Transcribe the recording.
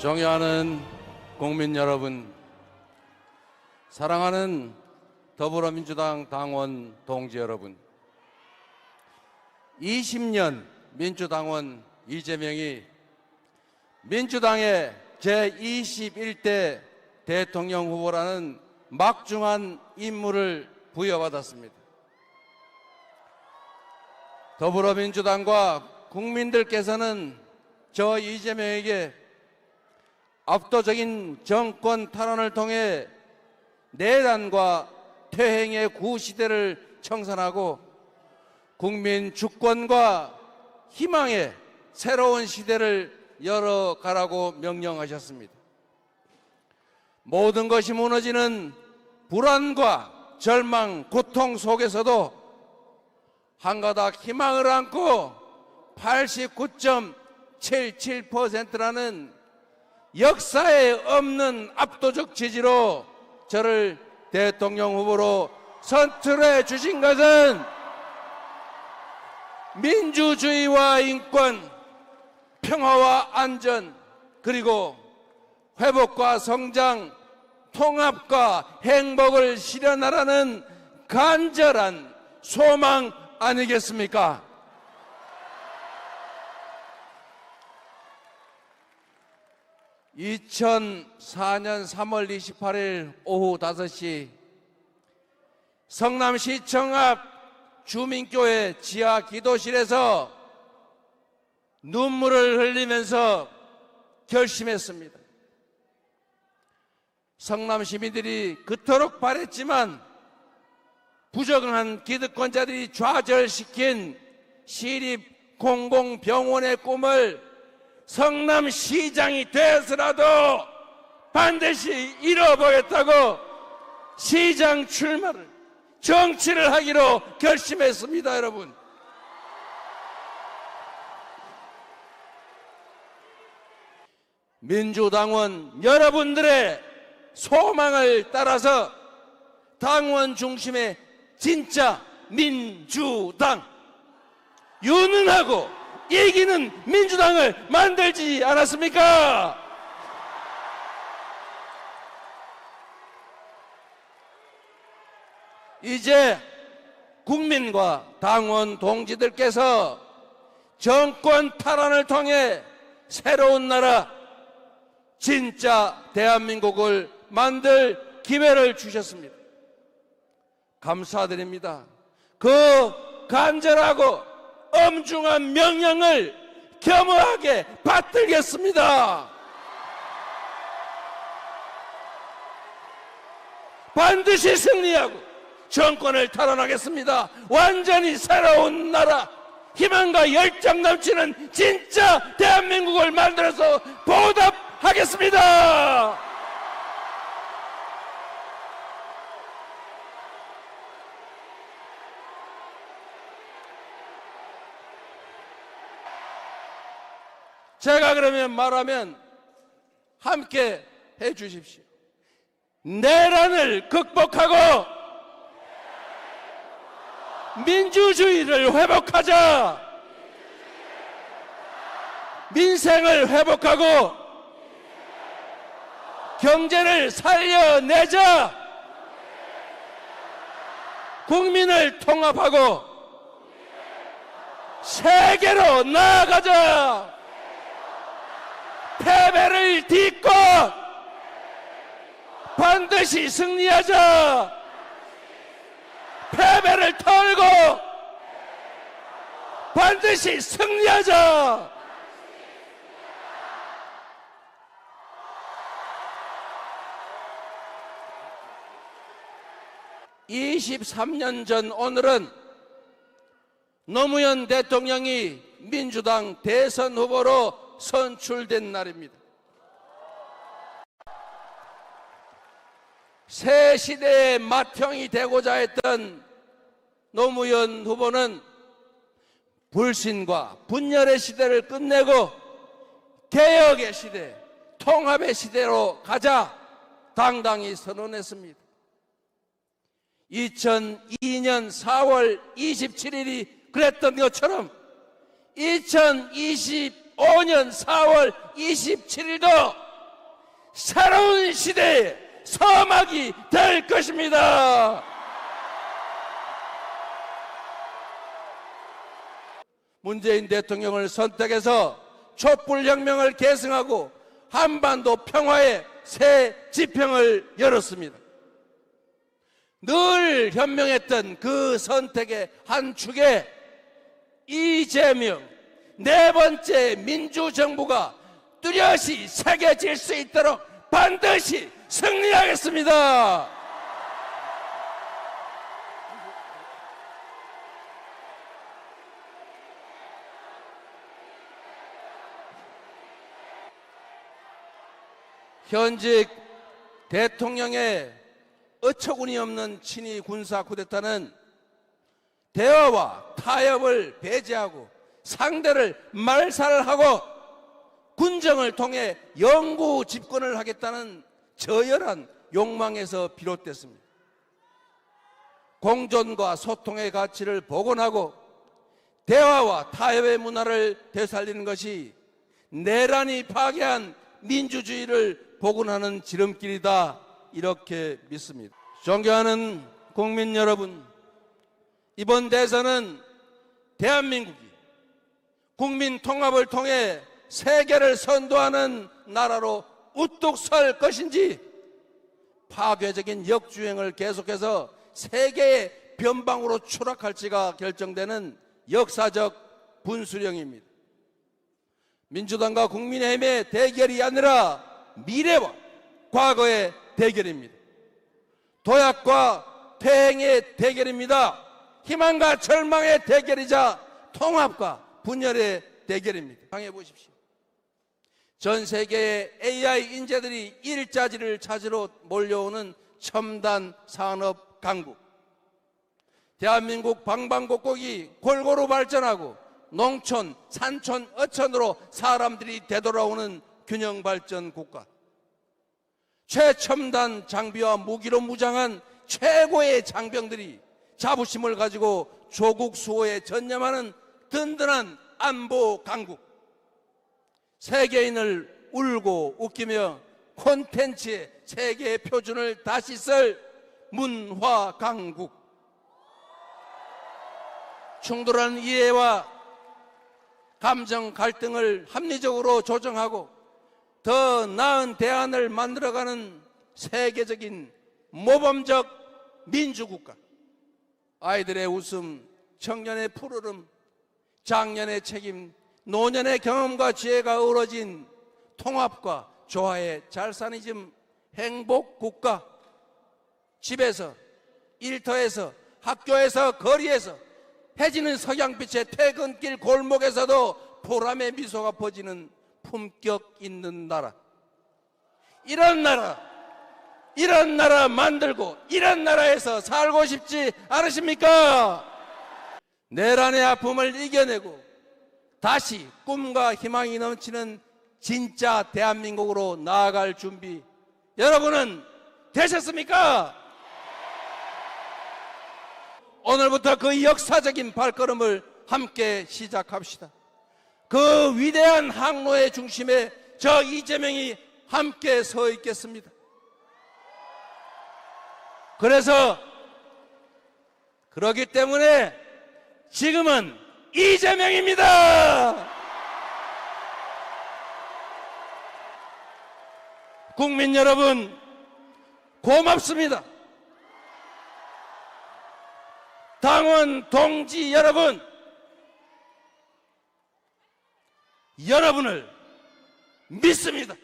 존경하는 국민 여러분, 사랑하는 더불어민주당 당원 동지 여러분, 20년 민주당원 이재명이 민주당의 제21대 대통령 후보라는 막중한 임무를 부여받았습니다. 더불어민주당과 국민들께서는 저 이재명에게 압도적인 정권 탈환을 통해 내란과 퇴행의 구시대를 청산하고 국민 주권과 희망의 새로운 시대를 열어가라고 명령하셨습니다. 모든 것이 무너지는 불안과 절망, 고통 속에서도 한 가닥 희망을 안고 89.77%라는 역사에 없는 압도적 지지로 저를 대통령 후보로 선출해 주신 것은 민주주의와 인권, 평화와 안전, 그리고 회복과 성장, 통합과 행복을 실현하라는 간절한 소망 아니겠습니까? (2004년 3월 28일) 오후 5시 성남시청 앞 주민교회 지하 기도실에서 눈물을 흘리면서 결심했습니다. 성남 시민들이 그토록 바랬지만 부정한 기득권자들이 좌절시킨 시립 공공병원의 꿈을 성남시장이 되어서라도 반드시 이뤄보겠다고 시장 출마를 정치를 하기로 결심했습니다, 여러분. 민주당원 여러분들의 소망을 따라서 당원 중심의 진짜 민주당 유능하고 이기는 민주당을 만들지 않았습니까? 이제 국민과 당원 동지들께서 정권 탈환을 통해 새로운 나라 진짜 대한민국을 만들 기회를 주셨습니다. 감사드립니다. 그 간절하고 엄중한 명령을 겸허하게 받들겠습니다. 반드시 승리하고 정권을 탈환하겠습니다. 완전히 새로운 나라, 희망과 열정 넘치는 진짜 대한민국을 만들어서 보답하겠습니다. 제가 그러면 말하면 함께 해 주십시오. 내란을 극복하고 민주주의를 회복하자. 민생을 회복하고 경제를 살려내자. 국민을 통합하고 세계로 나아가자. 패배를 딛고 반드시 승리하자. 패배를 털고 반드시 승리하자. (23년) 전 오늘은 노무현 대통령이 민주당 대선 후보로 선출된 날입니다. 새 시대의 맏형이 되고자 했던 노무현 후보는 불신과 분열의 시대를 끝내고 개혁의 시대, 통합의 시대로 가자 당당히 선언했습니다. 2002년 4월 27일이 그랬던 것처럼 2025년 4월 27일도 새로운 시대의 서막이 될 것입니다. 문재인 대통령을 선택해서 촛불혁명을 계승하고 한반도 평화의 새 지평을 열었습니다. 늘 현명했던 그 선택의 한 축에 이재명 네 번째 민주정부가 뚜렷이 새겨질 수 있도록 반드시 승리하겠습니다. 현직 대통령의 어처구니 없는 친위 군사 쿠데타는 대화와 타협을 배제하고 상대를 말살하고 군정을 통해 영구 집권을 하겠다는 저열한 욕망에서 비롯됐습니다. 공존과 소통의 가치를 복원하고 대화와 타협의 문화를 되살리는 것이 내란이 파괴한 민주주의를 복원하는 지름길이다 이렇게 믿습니다. 존경하는 국민 여러분, 이번 대선은 대한민국이 국민 통합을 통해 세계를 선도하는 나라로 우뚝 설 것인지 파괴적인 역주행을 계속해서 세계의 변방으로 추락할지가 결정되는 역사적 분수령입니다. 민주당과 국민의힘의 대결이 아니라 미래와 과거의 대결입니다. 도약과 퇴행의 대결입니다. 희망과 절망의 대결이자 통합과 분열의 대결입니다. 방해 보십시오. 전 세계의 AI 인재들이 일자리를 찾으러 몰려오는 첨단 산업 강국. 대한민국 방방곡곡이 골고루 발전하고 농촌, 산촌, 어촌으로 사람들이 되돌아오는 균형 발전 국가. 최첨단 장비와 무기로 무장한 최고의 장병들이 자부심을 가지고 조국 수호에 전념하는 든든한 안보 강국. 세계인을 울고 웃기며 콘텐츠의 세계 표준을 다시 쓸 문화 강국. 충돌한 이해와 감정 갈등을 합리적으로 조정하고 더 나은 대안을 만들어가는 세계적인 모범적 민주국가. 아이들의 웃음, 청년의 푸르름, 장년의 책임, 노년의 경험과 지혜가 어우러진 통합과 조화의 잘사니즘 행복 국가. 집에서, 일터에서, 학교에서, 거리에서 해지는 석양빛의 퇴근길 골목에서도 보람의 미소가 퍼지는 품격 있는 나라. 이런 나라, 이런 나라 만들고 이런 나라에서 살고 싶지 않으십니까? 내란의 아픔을 이겨내고 다시 꿈과 희망이 넘치는 진짜 대한민국으로 나아갈 준비 여러분은 되셨습니까? 오늘부터 그 역사적인 발걸음을 함께 시작합시다. 그 위대한 항로의 중심에 저 이재명이 함께 서 있겠습니다. 그래서 그러기 때문에 지금은 이재명입니다. 국민 여러분 고맙습니다. 당원 동지 여러분 여러분을 믿습니다.